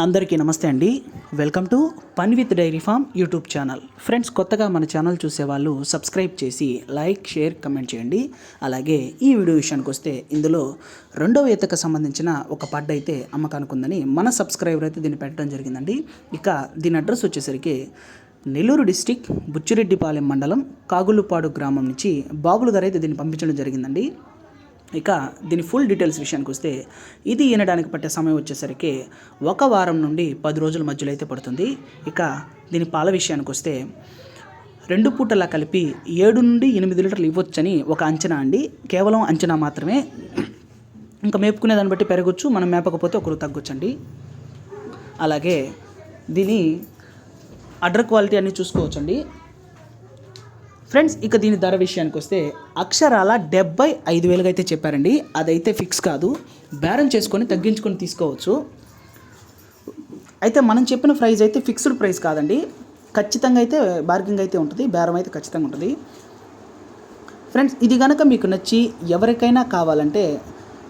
అందరికీ నమస్తే అండి. Welcome to fun with dairy farm YouTube channel friends కొత్తగా మన ఛానల్ చూసేవాళ్ళు సబ్స్క్రైబ్ చేసి లైక్ షేర్ కమెంట్ చేయండి. అలాగే ఈ వీడియో విషయానికి వస్తే ఇందులో రెండవ ఈతకు సంబంధించిన ఒక పడ్డ అయితే అమ్మకానికి ఉందని మన సబ్స్క్రైబర్ అయితే దీన్ని పెట్టడం జరిగిందండి. ఇక దీని అడ్రస్ వచ్చేసరికి నెల్లూరు డిస్టిక్ బుచ్చిరెడ్డిపాలెం మండలం కాగులుపాడు గ్రామం నుంచి బాబులు గారు అయితే దీన్ని పంపించడం జరిగిందండి. ఇక దీని ఫుల్ డీటెయిల్స్ విషయానికి వస్తే ఇది ఈనడానికి పట్టే సమయం వచ్చేసరికి ఒక వారం నుండి పది రోజుల మధ్యలో అయితే పడుతుంది. ఇక దీని పాల విషయానికి వస్తే రెండు పూటలా కలిపి ఏడు నుండి ఎనిమిది లీటర్లు ఇవ్వచ్చని ఒక అంచనా అండి. కేవలం అంచనా మాత్రమే. ఇంకా మేపుకునే దాన్ని బట్టి పెరగచ్చు మనం మేపకపోతే ఒకరు తగ్గొచ్చండి. అలాగే దీని అడ్ర క్వాలిటీ అన్నీ చూసుకోవచ్చండి. ఫ్రెండ్స్ ఇక దీని ధర విషయానికి వస్తే అక్షరాల డెబ్బై ఐదు వేలుగా అయితే చెప్పారండి. అదైతే ఫిక్స్ కాదు. బేరం చేసుకొని తగ్గించుకొని తీసుకోవచ్చు. అయితే మనం చెప్పిన ప్రైస్ అయితే ఫిక్స్డ్ ప్రైస్ కాదండి. ఖచ్చితంగా అయితే బార్గింగ్ అయితే ఉంటుంది. బేరం అయితే ఖచ్చితంగా ఉంటుంది. ఫ్రెండ్స్ ఇది కనుక మీకు నచ్చి ఎవరికైనా కావాలంటే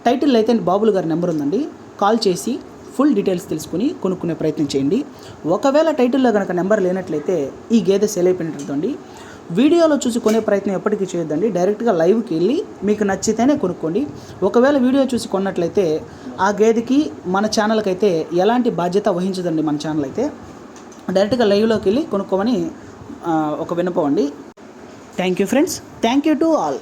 టైటిల్ అయితే బాబులు గారి నెంబర్ ఉందండి. కాల్ చేసి ఫుల్ డీటెయిల్స్ తెలుసుకుని కొనుక్కునే ప్రయత్నం చేయండి. ఒకవేళ టైటిల్లో కనుక నెంబర్ లేనట్లయితే ఈ గేదె సేల్ అయిపోయినట్టుందండి వీడియోలో చూసి కొనే ప్రయత్నం ఎప్పటికీ చేయొద్దండి. డైరెక్ట్గా లైవ్కి వెళ్ళి మీకు నచ్చితేనే కొనుక్కోండి. ఒకవేళ వీడియో చూసి కొన్నట్లయితే ఆ గేదెకి మన ఛానల్కి అయితే ఎలాంటి బాధ్యత వహించదండి మన ఛానల్ అయితే డైరెక్ట్గా లైవ్లోకి వెళ్ళి కొనుక్కోమని ఒక వినపండి అండి. Thank you friends. Thank you to all.